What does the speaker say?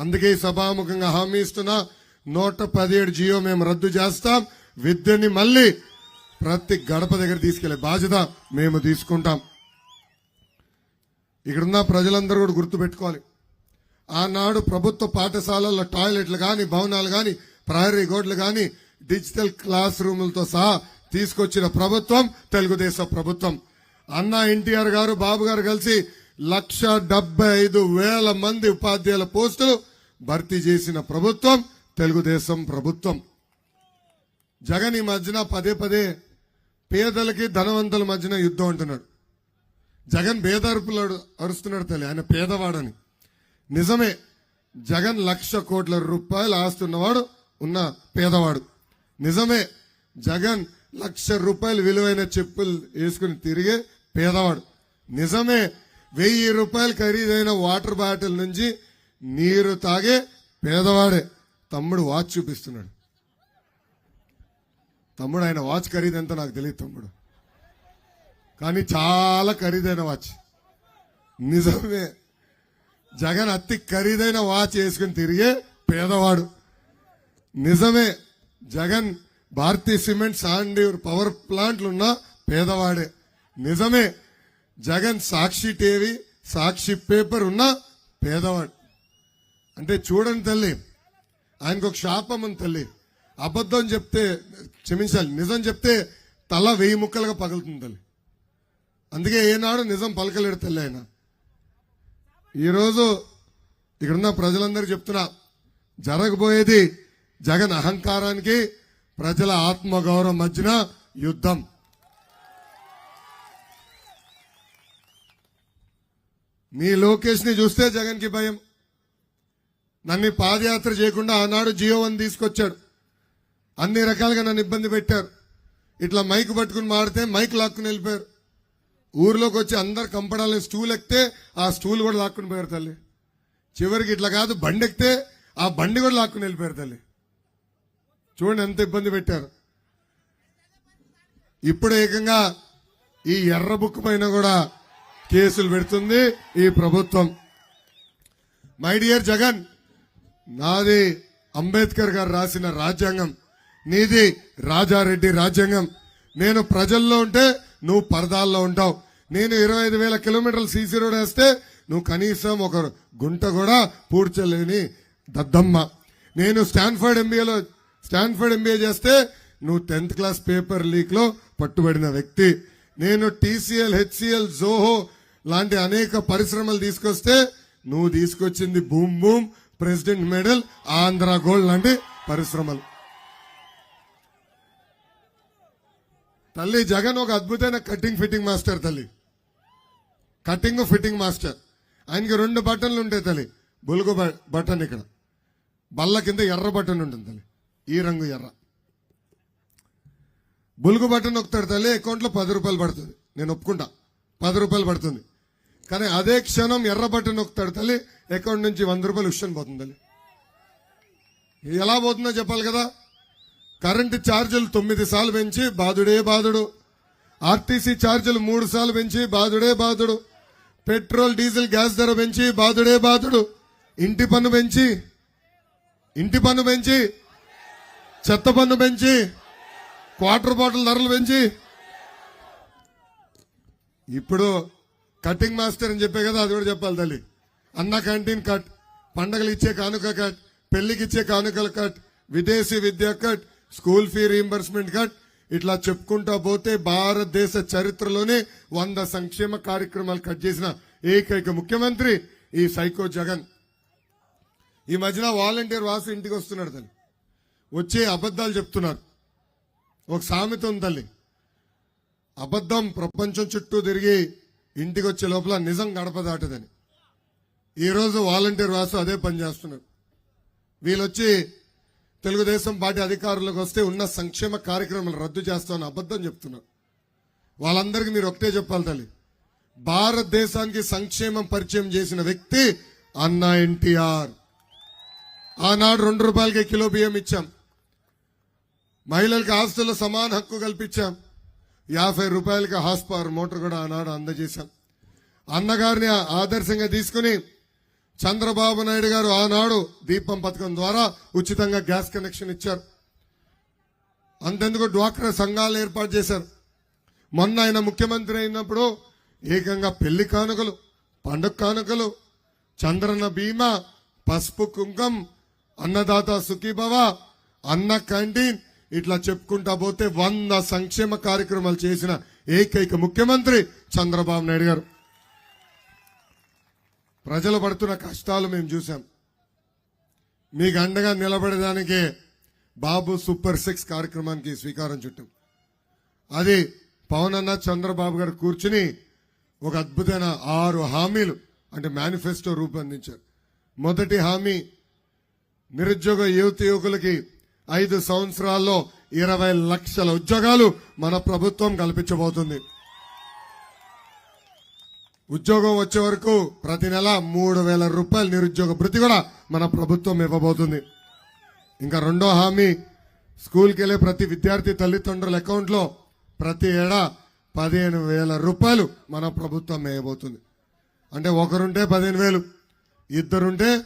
అందుకే సభాముఖంగా హామీ ఇస్తున్నా నూట పదిహేడు జియో మేము రద్దు చేస్తాం. విద్యని మళ్ళీ ప్రతి గడప దగ్గర తీసుకెళ్ళే బాధ్యత మేము తీసుకుంటాం. ఇక్కడున్న ప్రజలందరూ కూడా గుర్తుపెట్టుకోవాలి ఆనాడు ప్రభుత్వ పాఠశాలల్లో టాయిలెట్లు కానీ భవనాలు కానీ ప్రహరీ గోడ్లు కానీ డిజిటల్ క్లాస్ రూములతో సహా తీసుకొచ్చిన ప్రభుత్వం తెలుగుదేశం ప్రభుత్వం. అన్న ఎన్టీఆర్ గారు బాబు గారు కలిసి లక్ష డెబ్బై ఐదు వేల మంది ఉపాధ్యాయుల పోస్టులు భర్తీ చేసిన ప్రభుత్వం తెలుగుదేశం ప్రభుత్వం. జగన్ ఈ మధ్యన పదే పదే పేదలకి ధనవంతుల మధ్యన యుద్ధం అంటున్నాడు. జగన్ పేదరుపులు అరుస్తున్నాడు తల్లి ఆయన పేదవాడని. నిజమే జగన్ లక్ష కోట్ల రూపాయలు ఆస్తున్నవాడు ఉన్న పేదవాడు. నిజమే జగన్ లక్ష రూపాయలు విలువైన చెప్పులు వేసుకుని తిరిగే పేదవాడు. నిజమే వెయ్యి రూపాయలు ఖరీదైన వాటర్ బాటిల్ నుంచి నీరు తాగే పేదవాడే. తమ్ముడు వాచ్ చూపిస్తున్నాడు. తమ్ముడు ఆయన వాచ్ ఖరీదు ఎంత నాకు తెలియదు తమ్ముడు. కానీ చాలా ఖరీదైన వాచ్. నిజమే. జగన్ అతి ఖరీదైన వాచ్ వేసుకుని తిరిగే పేదవాడు. నిజమే. జగన్ భారతీయ సిమెంట్ సాండీ పవర్ ప్లాంట్లు ఉన్న పేదవాడే. నిజమే. జగన్ సాక్షి టీవీ సాక్షి పేపర్ ఉన్న పేదవాడు. అంటే చూడండి తల్లి ఆయనకు ఒక శాపం ఉంది తల్లి. అబద్ధం చెప్తే క్షమించాలి నిజం చెప్తే తల వెయ్యి ముక్కలుగా పగులుతుంది తల్లి. అందుకే ఏనాడు నిజం పలకలేడు తల్లి ఆయన. ఈరోజు ఇక్కడున్న ప్రజలందరూ చెప్తున్నా జరగబోయేది జగన్ అహంకారానికి ప్రజల ఆత్మగౌరవం మధ్యన యుద్ధం. మీ లోకేష్ని చూస్తే జగన్కి భయం. నన్ను పాదయాత్ర చేయకుండా ఆనాడు జియో వన్ తీసుకొచ్చాడు. అన్ని రకాలుగా నన్ను ఇబ్బంది పెట్టారు. ఇట్లా మైక్ పట్టుకుని మాడితే మైక్ లాక్కుని వెళ్ళిపోయారు. ఊర్లోకి వచ్చి అందరు కంపడాలని స్టూల్ ఎక్కితే ఆ స్టూల్ కూడా లాక్కుని పోయారు తల్లి. చివరికి ఇట్లా కాదు బండి ఎక్కితే ఆ బండి కూడా లాక్కుని వెళ్ళిపోయారు తల్లి. చూడండి ఎంత ఇబ్బంది పెట్టారు. ఇప్పుడు ఏకంగా ఈ ఎర్ర బుక్ పైన కూడా కేసులు పెడుతుంది ఈ ప్రభుత్వం. మై డియర్ జగన్ నాది అంబేద్కర్ గారు రాసిన రాజ్యాంగం. నీది రాజారెడ్డి రాజ్యాంగం. నేను ప్రజల్లో ఉంటే నువ్వు పరదాల్లో ఉంటావు. నేను ఇరవై ఐదు వేల కిలోమీటర్లు సీసీ రోడ్ వేస్తే నువ్వు కనీసం ఒక గుంట కూడా పూడ్చలేని దద్దమ్మ. నేను స్టాన్ఫర్డ్ ఎంబీఏలో స్టాన్ఫర్డ్ ఎంబీఏ చేస్తే నువ్వు టెన్త్ క్లాస్ పేపర్ లీక్లో పట్టుబడిన వ్యక్తి. నేను టీసీఎల్ హెచ్సిఎల్ జోహో లాంటి అనేక పరిశ్రమలు తీసుకొస్తే నువ్వు తీసుకొచ్చింది boom boom president medal Andhra gold లాంటి పరిశ్రమలు. తల్లి జగన్ ఒక అద్భుతమైన కటింగ్ ఫిట్టింగ్ మాస్టర్ తల్లి. Cutting fitting master. ఆయనకి రెండు బటన్లు ఉంటాయి తల్లి. బొలుగు బ- బటన్ ఇక్కడ. బల్ల కింద ఎర్ర బటన్ ఉంటుంది తల్లి. ఈ రంగు ఎర్ర. బులుగు బటన్ నొక్కుతాడు తల్లి అకౌంట్లో పది రూపాయలు పడుతుంది. నేను ఒప్పుకుంటా. పది రూపాయలు పడుతుంది. కానీ అదే క్షణం ఎర్ర బటన్ నొక్కుతాడు తల్లి అకౌంట్ నుంచి వంద రూపాయలు ఉషన్ పోతుంది తల్లి. ఎలా పోతుందో చెప్పాలి కదా? కరెంటు ఛార్జీలు తొమ్మిది సార్లు పెంచి బాధుడే బాధుడు. ఆర్టీసీ ఛార్జీలు మూడు సార్లు పెంచి బాధుడే బాధుడు. పెట్రోల్ డీజిల్ గ్యాస్ ధర పెంచి బాధుడే బాధుడు. ఇంటి పన్ను పెంచి ఇంటి పన్ను పెంచి చెత్త పన్ను పెంచి క్వార్టర్ బాటిల్ ధరలు పెంచి. ఇప్పుడు కటింగ్ మాస్టర్ అని చెప్పే కదా అది కూడా చెప్పాలి తల్లి. అన్న క్యాంటీన్ కట్ పండగలు ఇచ్చే కానుక కట్ పెళ్ళికి ఇచ్చే కానుకలు కట్ విదేశీ విద్య cut school fee reimbursement cut ఇట్లా చెప్పుకుంటా పోతే భారతదేశ చరిత్రలోనే వంద సంక్షేమ కార్యక్రమాలు కట్ చేసిన ఏకైక ముఖ్యమంత్రి ఈ సైకో జగన్. ఈ మధ్యన వాలంటీర్ వాసు ఇంటికి వస్తున్నాడు తల్లి. వచ్చే అబద్ధాలు చెప్తున్నారు. ఒక సామెత ఉంది తల్లి. అబద్ధం ప్రపంచం చుట్టూ తిరిగి ఇంటికి వచ్చే లోపల నిజం గడప దాటదని. ఈరోజు వాలంటీర్ వాసు అదే పని చేస్తున్నారు. వీళ్ళొచ్చి తెలుగుదేశం పార్టీ అధికారులకు వస్తే ఉన్న సంక్షేమ కార్యక్రమాలు రద్దు చేస్తామని అబద్ధం చెప్తున్నారు. వాళ్ళందరికీ మీరు ఒకటే చెప్పాలి తల్లి. భారతదేశానికి సంక్షేమం పరిచయం చేసిన వ్యక్తి అన్న ఎన్టీఆర్. ఆనాడు రెండు రూపాయలకే కిలో బియ్యం ఇచ్చాం. మహిళలకు ఆస్తుల సమాన హక్కు కల్పించాం. యాభై రూపాయలకి హాస్ పవర్ మోటార్ కూడా ఆనాడు అందజేశాం. అన్నగారిని ఆదర్శంగా తీసుకుని చంద్రబాబు నాయుడు గారు ఆనాడు దీపం పథకం ద్వారా ఉచితంగా గ్యాస్ కనెక్షన్ ఇచ్చారు. అంతెందుకు డ్వాక్రా సంఘాలు ఏర్పాటు చేశారు. మొన్న ఆయన ముఖ్యమంత్రి అయినప్పుడు ఏకంగా పెళ్ళి కానుకలు పండుగ కానుకలు చంద్రన్న బీమా పసుపు కుంకం అన్నదాత సుఖీభవ అన్న క్యాంటీన్ ఇట్లా చెప్పుకుంటా పోతే వంద సంక్షేమ కార్యక్రమాలు చేసిన ఏకైక ముఖ్యమంత్రి చంద్రబాబు నాయుడు గారు. ప్రజలు పడుతున్న కష్టాలు మేము చూసాం మీకు అండగా నిలబడడానికే బాబు సూపర్ సిక్స్ కార్యక్రమానికి స్వీకారం చుట్టాం. అది పవన్ అన్న చంద్రబాబు గారు కూర్చుని ఒక అద్భుతమైన ఆరు హామీలు అంటే మేనిఫెస్టో రూపొందించారు. మొదటి హామీ నిరుద్యోగ యువత యువకులకి ఐదు సంవత్సరాల్లో ఇరవై లక్షల ఉద్యోగాలు మన ప్రభుత్వం కల్పించబోతుంది. ఉద్యోగం వచ్చే వరకు ప్రతి నెల మూడు వేల రూపాయల నిరుద్యోగ భృతి కూడా మన ప్రభుత్వం ఇవ్వబోతుంది. ఇంకా రెండో హామీ స్కూల్కి వెళ్ళే ప్రతి విద్యార్థి తల్లిదండ్రుల అకౌంట్లో ప్రతి ఏడా పదిహేను వేల రూపాయలు మన ప్రభుత్వం వేయబోతుంది. అంటే ఒకరుంటే పదిహేను వేలు ఇద్దరుంటే